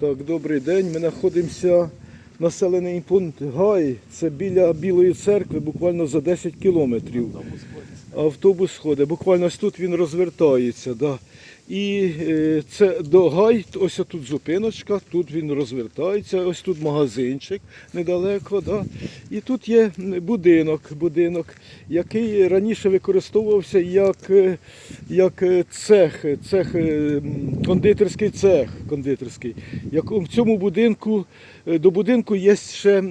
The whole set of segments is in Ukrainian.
Так, добрий день. Ми знаходимося населений пункт Гай. Це біля Білої церкви, буквально за 10 кілометрів. Автобус ходить. Буквально ось тут він розвертається. Да. І е, це до Гай, ось тут зупиночка, тут він розвертається, ось тут магазинчик недалеко. Да. І тут є будинок, будинок, який раніше використовувався як, е, як е, цех, цех, е, кондитерський цех. Кондитерський. Як в цьому будинку, е, до будинку є ще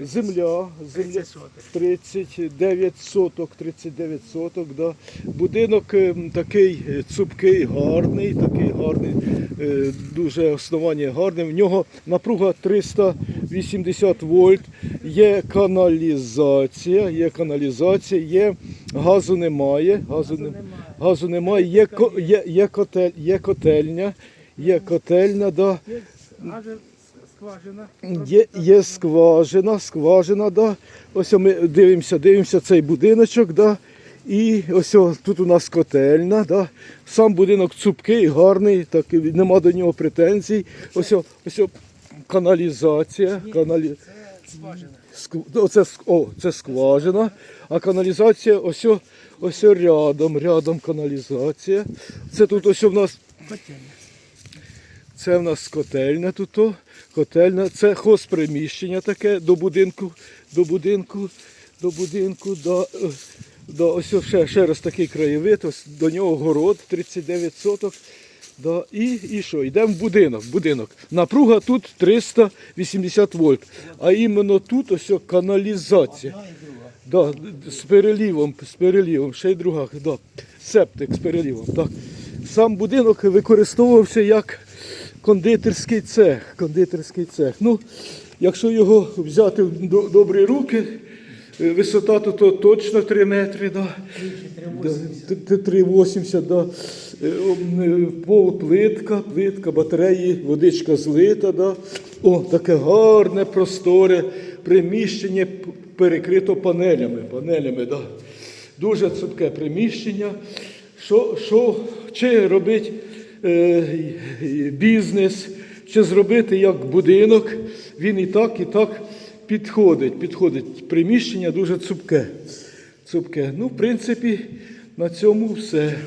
земля, земля 39 соток, 39 соток. Да. Будинок такий цупкий, гарний, такий гарний, дуже основання гарне. В нього напруга 380 вольт, є каналізація, є каналізація, є газу немає, газу, не- газу немає, є, є, є, котель, є котельня, є котельня, да. Є, є скважина, скважина, да. Ось ми дивимося, дивимося цей будиночок, да. І ось тут у нас котельна, да. Сам будинок цупкий, гарний, так, нема до нього претензій. Ось, ось каналізація. Каналі... Скважина. Ну, Оце, о, це скважина, а каналізація ось, ось рядом, рядом каналізація. Це тут ось у нас це в нас котельня тут. о, Котельня. Це хозприміщення таке до будинку, до будинку, до будинку. Е, да, ось ще, ще раз такий краєвид, ось до нього город 39 соток. Да, і, і що? Йдемо в будинок. будинок. Напруга тут 380 вольт. А іменно тут ось каналізація. Да, з перелівом, з перелівом, ще й друга, да. септик з перелівом. Так. Сам будинок використовувався як кондитерський цех. Кондитерський цех. Ну, якщо його взяти в добрі руки, е, висота тут то точно 3 метри. Да. Да, т- т- 3,80, да. Е, е, Пол плитка, плитка, батареї, водичка злита. Да. О, таке гарне, просторе приміщення перекрито панелями. панелями да. Дуже цупке приміщення. Що, що, чи робити е, бізнес, чи зробити як будинок, він і так, і так підходить. підходить. Приміщення дуже цупке. Цупке. Ну, в принципі, на цьому все.